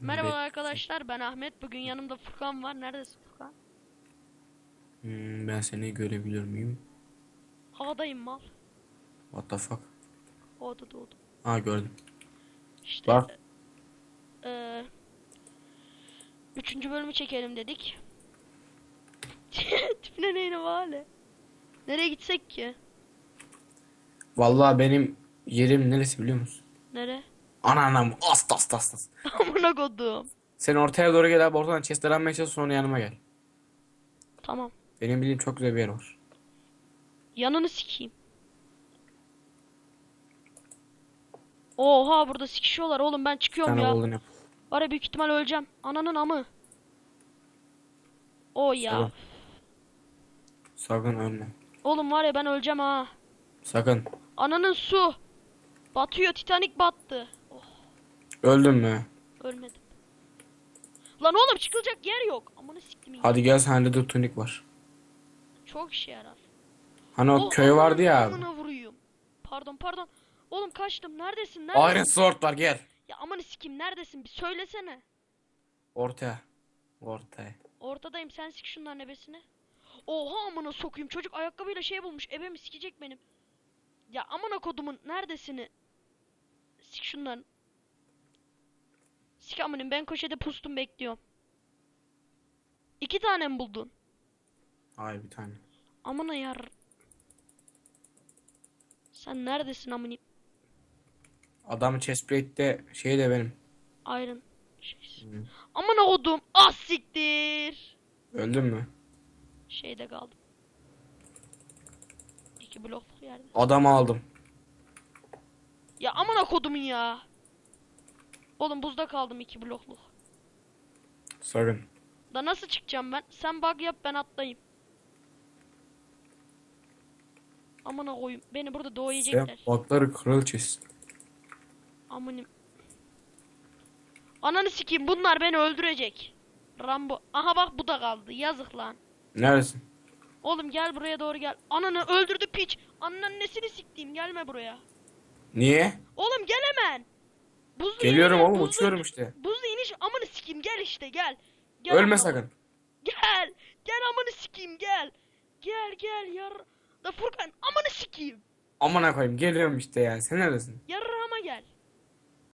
Merhaba Evet. arkadaşlar ben Ahmet. Bugün yanımda Furkan var. Neredesin Furkan? Hmm, ben seni görebiliyor muyum? Havadayım mal. What the fuck? Orada doğdum. Ha gördüm. İşte Bak. eee, üçüncü bölümü çekelim dedik. Tipine neyine vale. Nereye gitsek ki? Vallahi benim yerim neresi biliyor musun? Ananam ast ast ast ast. Amına kodum. Sen ortaya doğru gel abi ortadan chestler almaya çalış sonra yanıma gel. Tamam. Benim bildiğim çok güzel bir yer var. Yanını sikeyim. Oha burada sikişiyorlar oğlum ben çıkıyorum tane ya. buldun yap. Var ya büyük ihtimal öleceğim. Ananın amı. O ya. Tamam. Sakın ölme. Oğlum var ya ben öleceğim ha. Sakın. Ananın su. Batıyor Titanic battı. Öldün mü? ölmedim. Lan oğlum çıkılacak yer yok. Amına siktim ya. Hadi gel sende de tunik var. Çok işe yarar. Hani o Oh, köy vardı ya. Amına vuruyum. Pardon pardon. Oğlum kaçtım. Neredesin? Neredesin? Iron Sword var gel. Ya amanı sikeyim neredesin? Bir söylesene. Ortaya. Ortaya. Ortadayım sen sik şunların ebesini. Oha amına sokayım çocuk ayakkabıyla şey bulmuş ebemi sikecek benim. Ya amına kodumun neredesini? Sik şunların. Sik amının ben köşede pustum bekliyorum. İki tane mi buldun? Hayır bir tane. Amına yar. Sen neredesin amını? Adam chestplate'de şey de benim. Iron. Şey. Hı. Amına kodum. Ah siktir. Öldün mü? Şeyde kaldım. İki blokluk yerde. Adamı aldım. Ya amına kodumun ya. Oğlum buzda kaldım iki blokluk. Sakın. Da nasıl çıkacağım ben? Sen bug yap ben atlayayım. Amına koyayım. Beni burada Sen doğayacaklar. bakları kraliçesin. Amınım. Ananı sikeyim bunlar beni öldürecek. Rambo. Aha bak bu da kaldı. Yazık lan. Neredesin? Oğlum gel buraya doğru gel. Ananı öldürdü piç. Ananın nesini siktiğim gelme buraya. Niye? Oğlum gel hemen. Buzlu Geliyorum iniş- oğlum buzlu- uçuyorum işte. Buzlu iniş amanı sikeyim gel işte gel. Gel Ölme amına sakın. Gel. Gel amanı sikeyim gel. Gel gel yar. Da Furkan amanı sikeyim. Amına koyayım geliyorum işte ya. Sen neredesin? Gel.